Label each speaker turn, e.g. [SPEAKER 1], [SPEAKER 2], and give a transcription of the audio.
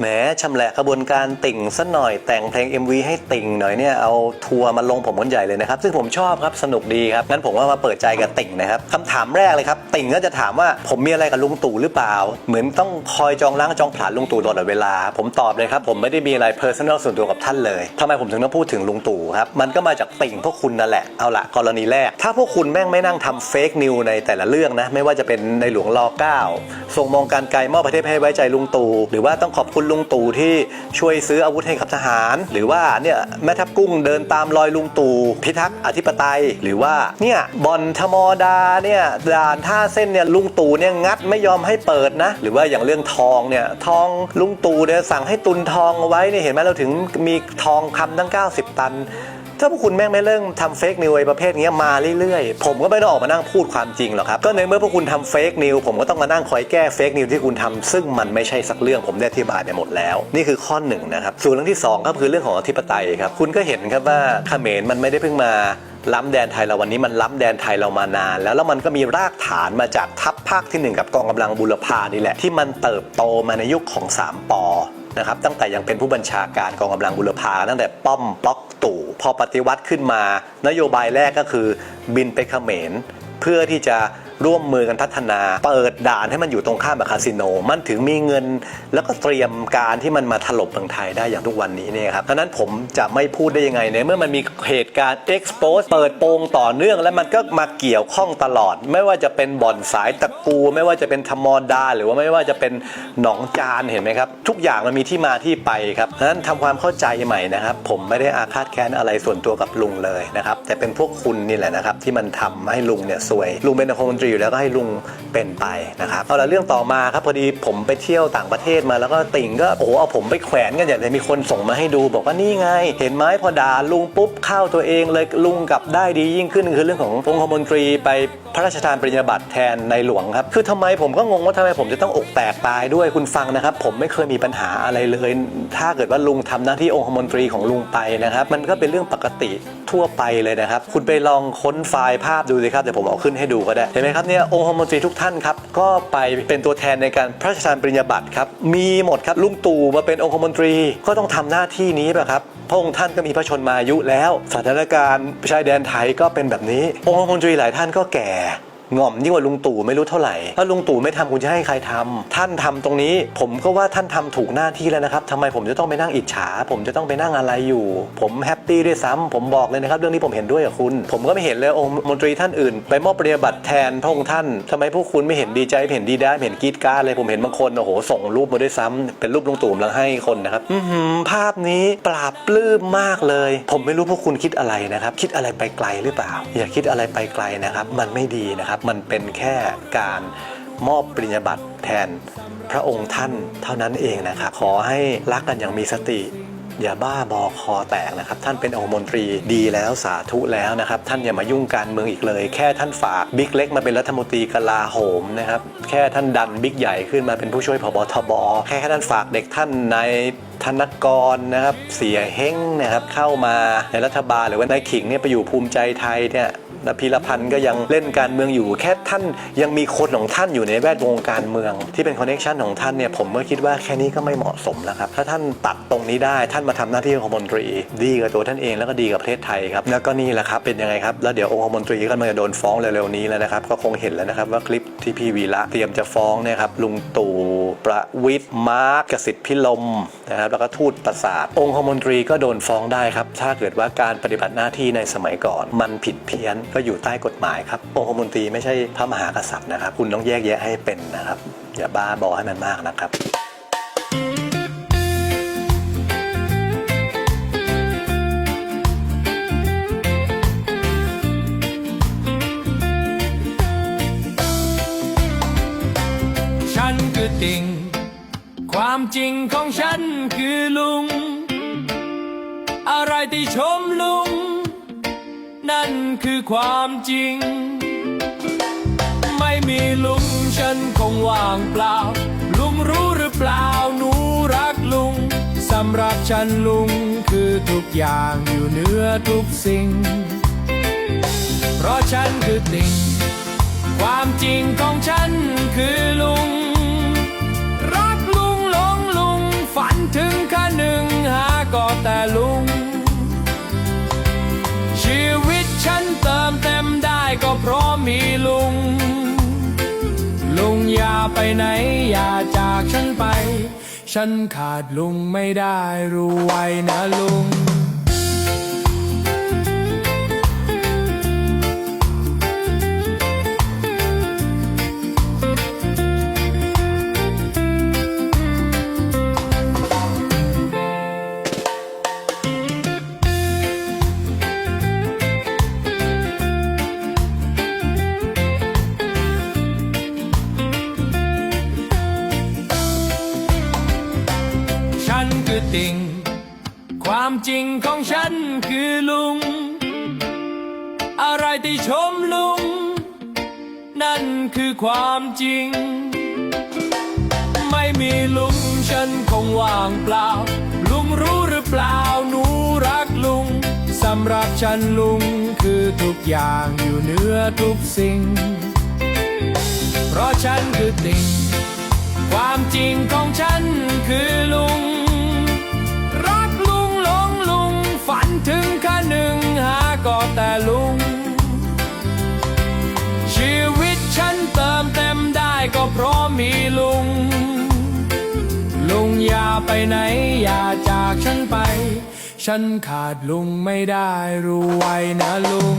[SPEAKER 1] แหมชำแหละขบวนการติ่งสัหน่อยแต่งเพลง MV ให้ติ่งหน่อยเนี่ยเอาทัวร์มาลงผมกันใหญ่เลยนะครับ ซึ่งผมชอบครับสนุกดีครับงั้นผมก็มาเปิดใจกับติ่งนะครับคำถามแรกเลยครับ ติ่งก็จะถามว่าผมมีอะไรกับลุงตู่หรือเปล่า เหมือนต้องคอยจองล้างจองผลาญลุงตู่ตลอดเวลา ผมตอบเลยครับ ผมไม่ได้มีอะไร personal ส่วนตัวกับท่านเลยทำไมผมถึงต้องพูดถึงลุงตู่ครับมันก็มาจากติ่งพวกคุณนั่นแหละเอาละกรณีแรก ถ้าพวกคุณแม่งไม่นั่งทำเฟกนิวในแต่ละเรื่องนะไม่ว่าจะเป็นในหลวงรอเก้าส่งมองการไกลมอบประเทศให้ไว้ใจลุงตู่หรือว่าต้องขอบคุณลุงตู่ที่ช่วยซื้ออาวุธให้กับทหาร หรือว่าเนี่ยแม่ทัพกุ้งเดินตามรอยลุงตู่พิทักษ์อธิปไตย หรือว่าเนี่ยบอลธมดาเนี่ยด่านท่าเส้นเนี่ยลุงตู่เนี่ยงัดไม่ยอมให้เปิดนะ หรือว่าอย่างเรื่องทองเนี่ยทองลุงตู่เนี่ยสั่งให้ตุนทองเอาไว้เนี่ยเห็นไหมเราถึงมีทองคำตั้ง 90 ตัน ถ้าพวกคุณแม่งไม่เริ่มทำเฟกนิวไอ้ประเภทนี้มาเรื่อยๆ ผมก็ไม่ต้องออกมานั่งพูดความจริงหรอกครับ ก็ในเมื่อพวกคุณทำเฟกนิวผมก็ต้องมานั่งคอยแก้เฟกนิวที่คุณทำซึ่งมันไม่ใช่สักเรื่องผมได้อธิบายไปหมดแล้ว นี่คือข้อหนึ่งนะครับส่วนเรื่องที่สองก็คือเรื่องของอธิปไตยครับคุณก็เห็นครับว่าเขมรมันไม่ได้เพิ่งมาล้ำแดนไทยเราวันนี้มันล้ำแดนไทยเรามานาน แล้วแล้วมันก็มีรากฐานมาจากทัพภาคที่หนึ่งกับกองกำลังบุรพานี่แหละ ที่มันเติบโตมาในยุคของสามปอนะครับตั้งแต่ยังเป็นผู้บัญชาการกองกำลังบุรพาตั้งแต่ป้อมป๊อกตู่ พอปฏิวัติขึ้นมา นโยบายแรกก็คือบินไปเขมรเพื่อที่จะ ร่วมมือกันพัฒนา เปิดด่านให้มันอยู่ตรงข้ามกับคาสิโน มันถึงมีเงิน แล้วก็เตรียมการที่มันมาถล่มเมืองไทยได้อย่างทุกวันนี้เนี่ยครับดังนั้นผมจะไม่พูดได้ยังไงในเมื่อมันมีเหตุการณ์ expose เปิดโปงต่อเนื่อง แล้วมันก็มาเกี่ยวข้องตลอด ไม่ว่าจะเป็นบ่อนสายตะกู ไม่ว่าจะเป็นธรรมดา หรือว่าไม่ว่าจะเป็นหนองจานเห็นไหมครับ ทุกอย่างมันมีที่มาที่ไปครับดังนั้นทำความเข้าใจใหม่นะครับ ผมไม่ได้อาฆาตแค้นอะไรส่วนตัวกับลุงเลยนะครับแต่เป็นพวกคุณนี่แหละนะครับที่มันทำให้ลุงเนี่ยซวยลุงเป็นนายกรัฐมนตรีอยู่แล้วก็ให้ลุงเป็นไปนะครับเอาละเรื่องต่อมาครับพอดีผมไปเที่ยวต่างประเทศมาแล้วก็ติ่งก็โอ้โหเอาผมไปแขวนกันอย่างเลยมีคนส่งมาให้ดู บอกว่านี่ไง เห็นไหมพอด่าลุงปุ๊บเข้าตัวเองเลยลุงกลับได้ดียิ่งขึ้นคือเรื่องขององคมนตรีไปพระราชทานปริญญาบัตรแทนในหลวงครับคือทำไมผมก็งงว่าทำไมผมจะต้องอกแตกตายด้วยคุณฟังนะครับ ผมไม่เคยมีปัญหาอะไรเลย ถ้าเกิดว่าลุงทำหน้าที่องคมนตรีของลุงไปนะครับ มันก็เป็นเรื่องปกติ ทั่วไปเลยนะครับ คุณไปลองค้นไฟล์ภาพดูสิครับเดี๋ยวผมเอาขึ้นให้ดูก็ได้ เห็นไหมครับเนี่ยองคมนตรีทุกท่านครับ ก็ไปเป็นตัวแทนในการพระราชทานปริญญาบัตรครับ มีหมดครับลุงตู่มาเป็นองคมนตรีก็ต้องทำหน้าที่นี้ป่ะครับพระองค์ท่านก็มีพระชนมายุแล้วสถานการณ์ชายแดนไทยก็เป็นแบบนี้ องคมนตรีหลายท่านก็แก่ ง่อมยิ่งกว่าลุงตู่ไม่รู้เท่าไหร่ ถ้าลุงตู่ไม่ทำคุณจะให้ใครทำท่านทำตรงนี้ ผมก็ว่าท่านทำถูกหน้าที่แล้วนะครับทำไมผมจะต้องไปนั่งอิจฉา ผมจะต้องไปนั่งอะไรอยู่ ผมแฮปปี้ด้วยซ้ำผมบอกเลยนะครับ เรื่องนี้ผมเห็นด้วยกับคุณ ผมก็ไม่เห็นเลยองค์มนตรีท่านอื่น ไปมอบปริญญาบัตรแทนพระองค์ท่านทำไมพวกคุณไม่เห็นดีใจเห็นดีได้เห็นกรีดกรารเลยผมเห็นบางคนโอ้โหส่งรูปมาด้วยซ้ำเป็นรูปลุงตู่แล้วให้คนนะครับอื้อหือภาพนี้ปราบปลื้มมากเลย ผมไม่รู้พวกคุณคิดอะไรนะครับ คิดอะไรไปไกลหรือเปล่า อย่าคิดอะไรไปไกลนะครับ มันไม่ดีนะครับมันเป็นแค่การมอบปริญญาบัตรแทนพระองค์ท่านเท่านั้นเองนะครับขอให้รักกันอย่างมีสติอย่าบ้าบอคอแตกนะครับ ท่านเป็นองคมนตรีดีแล้วสาธุแล้วนะครับ ท่านอย่ามายุ่งการเมืองอีกเลย แค่ท่านฝากบิ๊กเล็กมาเป็นรัฐมนตรีกลาโหมนะครับ แค่ท่านดันบิ๊กใหญ่ขึ้นมาเป็นผู้ช่วยผบทบแค่ท่านฝากเด็กท่านใน ธนกรนะครับเสียเฮ้งนะครับเข้ามาในรัฐบาลหรือว่านายขิงเนี่ยไปอยู่ภูมิใจไทยเนี่ยแล้วพีรพันธ์ก็ยังเล่นการเมืองอยู่แค่ท่านยังมีคนของท่านอยู่ในแวดวงการเมือง ที่เป็นคอนเนคชันของท่านเนี่ยผมก็คิดว่าแค่นี้ก็ไม่เหมาะสมแล้วครับ ถ้าท่านตัดตรงนี้ได้ท่านมาทำหน้าที่องคมนตรี ดีกับตัวท่านเองแล้วก็ดีกับประเทศไทยครับ แล้วก็นี่แหละครับเป็นยังไงครับ แล้วเดี๋ยวองคมนตรีก็มันจะโดนฟ้องเร็วๆนี้แล้วนะครับ ก็คงเห็นแล้วนะครับว่าคลิปที่พี่วีระเตรียมจะฟ้องเนี่ยครับลุงตู่ประวิทย์มาร์กกสิทธิ์พิลมนะครับแล้วก็ทูตประสาท องคมนตรีก็โดนฟ้องได้ครับ ถ้าเกิดว่าการปฏิบัติหน้าที่ในสมัยก่อน มันผิดเพี้ยนก็อยู่ใต้กฎหมายครับ องคมนตรีไม่ใช่พระมหากษัตริย์นะครับ คุณต้องแยกแยะให้เป็นนะครับ อย่าบ้าบอให้มันมากนะครับ
[SPEAKER 2] ความจริงของฉันคือลุง อะไรที่ชมลุง นั่นคือความจริง ไม่มีลุงฉันคงว่างเปล่า ลุงรู้หรือเปล่าหนูรักลุงสำหรับฉันลุงคือทุกอย่างอยู่เหนือทุกสิ่ง เพราะฉันคือติ่งความจริงของฉัน เพราะมีลุง ลุงอย่าไปไหนอย่าจากฉันไป ฉันขาดลุงไม่ได้รู้ไว้นะลุง ติ่ง ความจริงของฉันคือลุง อะไรที่ชมลุง นั่นคือความจริง ไม่มีลุงฉันคงว่างเปล่า ลุงรู้หรือเปล่าหนูรักลุงสำหรับฉันลุงคือทุกอย่างอยู่เหนือทุกสิ่ง เพราะฉันคือติ่ง ความจริงของฉัน ก็เพราะมีลุง ลุงอย่าไปไหนอย่าจากฉันไป ฉันขาดลุงไม่ได้รู้ไว้นะลุง